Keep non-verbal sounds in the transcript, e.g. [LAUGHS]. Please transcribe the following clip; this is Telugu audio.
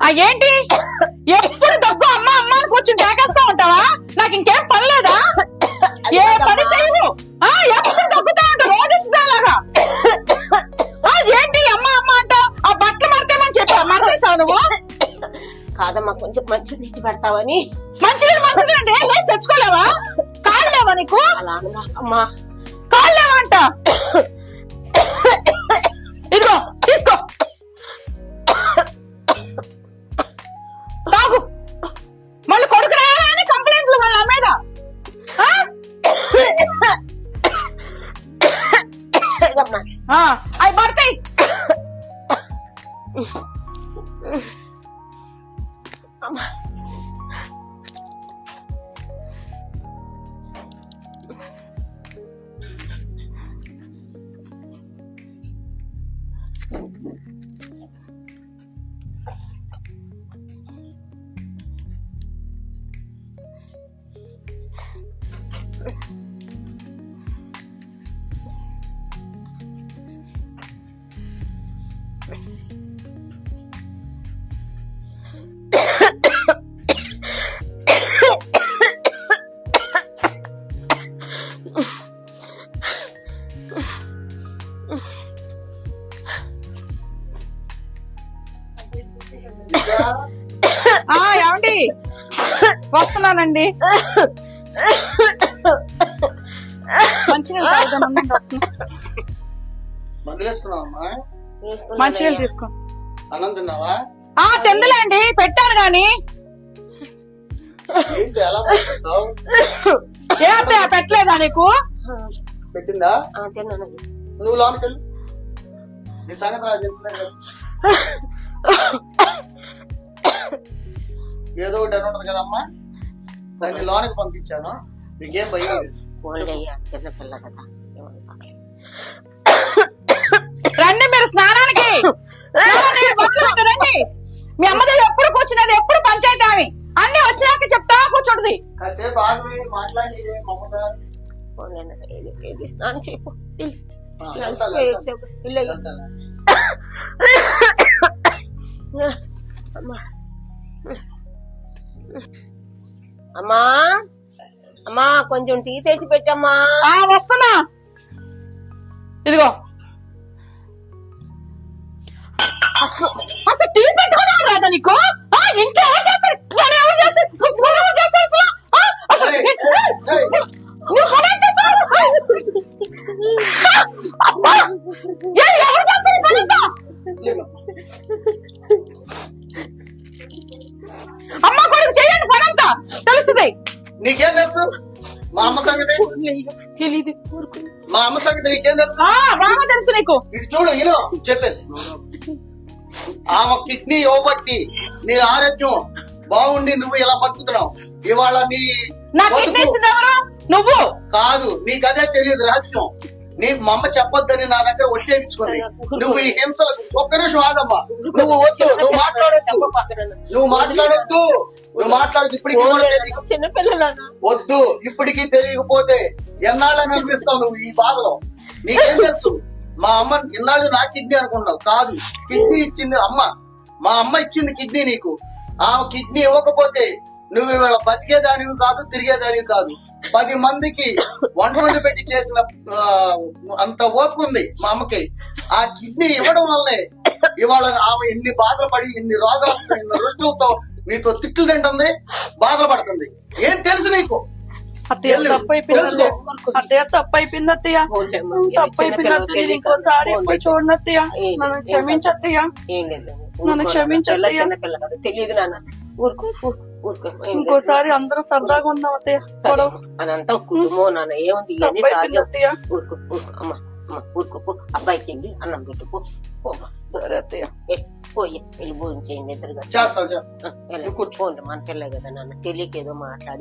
ఆ ఏంటి? ఎప్పుడు దగ్గు అమ్మ అమ్మ అని కూర్చుని తేకేస్తా ఉంటావా? నాకు ఇంకేం పని లేదా? ఏ పని చేయవు. ఆ ఎప్పుడు దగ్గుతా ఉంటా రోజు ఇస్తాలాగా ఏంటి? అమ్మ అమ్మ అంటావు? ఆ బట్టలు మడతామని చెప్పా మడతేసావు నువ్వు? కాదమ్మా కొంచెం మంచి తెచ్చి పెడతావని. మంచి మంచిది అంటే తెచ్చుకోలేవా? కాళ్ళేవా నీకు? అలా అమ్మా కాళ్ళేవా అంటా అమ్మా [LAUGHS] ఆ ఏమండి? వస్తున్నానండి. మంచినీళ్ళు తాగుదాం ఉండండి, వస్తున్నా. మంచినీళ్ళు తీసుకో. అన్నం తిన్నావా? ఆ తిందలేండి పెట్టాను గాని. ఏంటి పెట్టలేదా నీకు? పెట్టిందా? నువ్వు లోనికి వెళ్ళు నీ సంగతి నాకు ఏదో ఒకటి అని ఉంటుంది కదమ్మా. దాన్ని లోనికి పంపించాను. నీకేం భయం చిన్నపిల్ల కదా. రండి మీరు స్నానానికి. రండి. మీ అమ్మ దగ్గర ఎప్పుడు కూర్చునేది ఎప్పుడు పంచాయతీ ఆమె అన్ని వచ్చినాక చెప్తా ఏది స్నానం చేయకు [LAUGHS] అమ్మా. అమ్మా. అమ్మా కొంచెం టీ తెచ్చి పెట్టమ్మా. వస్తున్నా. ఇదిగో. అసలు టీ పెట్టుకున్నావు రాదా నీకు? ఆ, నీకేం తెలుసు? మా అమ్మ సంగతి? తెలీదు మా అమ్మ సంగతి నీకేం తెలుసు? బాగా తెలుసు నీకు. చూడు ఇను చెప్పేది. ఆమె కిడ్నీ ఇవ్వబట్టి నీ ఆరోగ్యం బాగుండి నువ్వు ఇలా బతుకుతున్నావు. ఇవాళ నీ నువ్వు. కాదు నీకు అదే తెలియదు రహస్యం. నీకు మా అమ్మ చెప్పొద్దని నా దగ్గర వచ్చేపించుకుంది నువ్వు ఈ హింసలకు ఒక్క నిమిషం ఆగమ్మా. నువ్వు వద్దు నువ్వు మాట్లాడొద్దు. నువ్వు మాట్లాడొద్దు. నువ్వు మాట్లాడద్దు ఇప్పటికి వద్దు ఇప్పటికీ తెలియకపోతే ఎన్నాళ్ళని అనిపిస్తావు నువ్వు ఈ బాధలో నీకేం తెలుసు? మా అమ్మ ఇన్నాళ్ళు నా కిడ్నీ అనుకున్నావు కాదు కిడ్నీ ఇచ్చింది అమ్మ. మా అమ్మ ఇచ్చింది కిడ్నీ నీకు. ఆ కిడ్నీ ఇవ్వకపోతే నువ్వు ఇవాళ బతికేదానివి కాదు తిరిగేదానివి కాదు. పది మందికి వంట వండి పెట్టి చేసిన అంత ఓపిక ఉంది మా అమ్మకి. ఆ కిడ్నీ ఇవ్వడం వల్లే ఇవాళ ఆమె ఎన్ని బాధలు పడి ఎన్ని రోగాలు ఎన్ని రుష్టులతో నీతో తిట్లు తింటుంది బాధలు పడుతుంది. ఏం తెలుసు నీకు? అత్తయ్య తప్పు అయిపోయింది. అత్తయ్య. తప్పు అయిపోయింది అత్తయ్య. తప్పు అయిపోయింది అత్తయ్య. నేను ఇంకోసారి ఎప్పుడు చూడండి అత్తయ్య. ఏం- నన్ను క్షమించత్తయ్య నన్ను క్షమించత్తయ్య. తెలియదు నాన్న. ఊరుకో. ఇంకోసారి అందరం సరదాగా ఉందాం అత్తయ్య. సరే గొడవ అమ్మా. అని అంతా కుటుంబం నాన్న. ఏముంది? ఇవన్నీ తప్పు అయిపోయింది సహజం ఊరుకో ఊరుకో. అమ్మ అమ్మ ఊరుకో పో. అబ్బాయికి వెళ్ళి అన్నం పెట్టు పో. పోమ్మా సరే అత్తయ్య. పోయి వెళ్ళి భోజనం చేయండి ఇద్దరుగా చేస్తావు చేస్తావు ఆ, వెళ్ళండి. నువ్వు కూర్చో. పోండి మన పిల్లే కదా నాన్న. తెలియక ఏదో మాట్లాడి